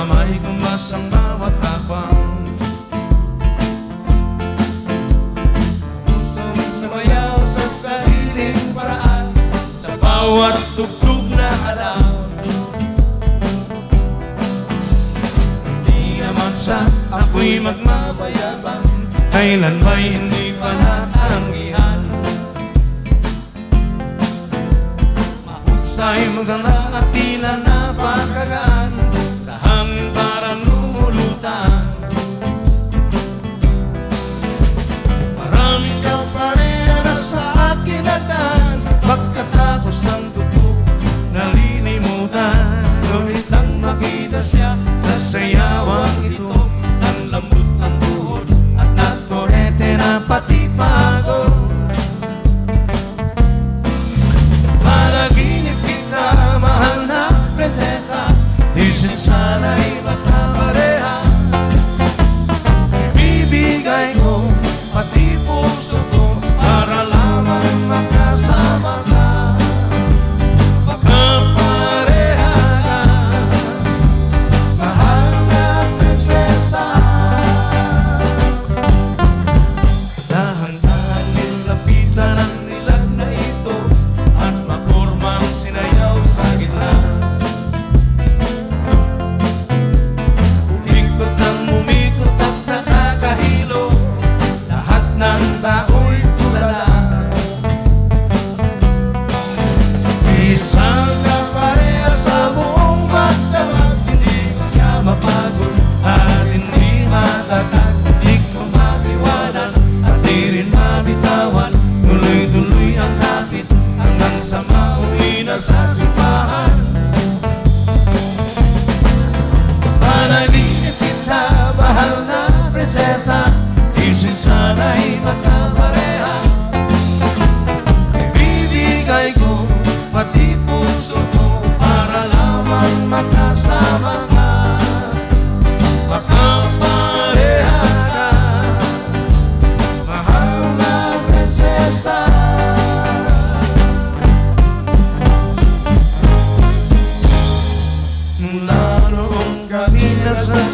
Kamay kumas ang bawat hapang. Sumayaw sa sariling paraan Sa bawat tugtog na alam. Hindi naman sa ako'y magmamayabang Kailan may hindi pa natanggihan Mahusay maganda at tila gracia.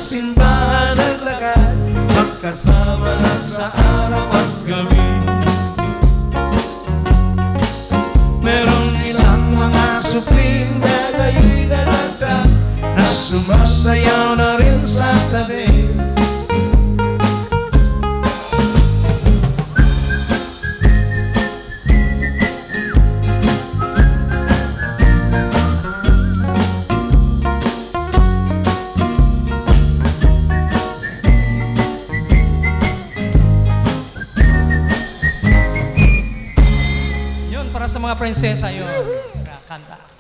simbahan at lakad Magkasama na sa araw at gabi. Meron ilang mga supling na gayo'y nalagda Na sumasayaw na rin sa sa mga prinsesa yun. Kanta.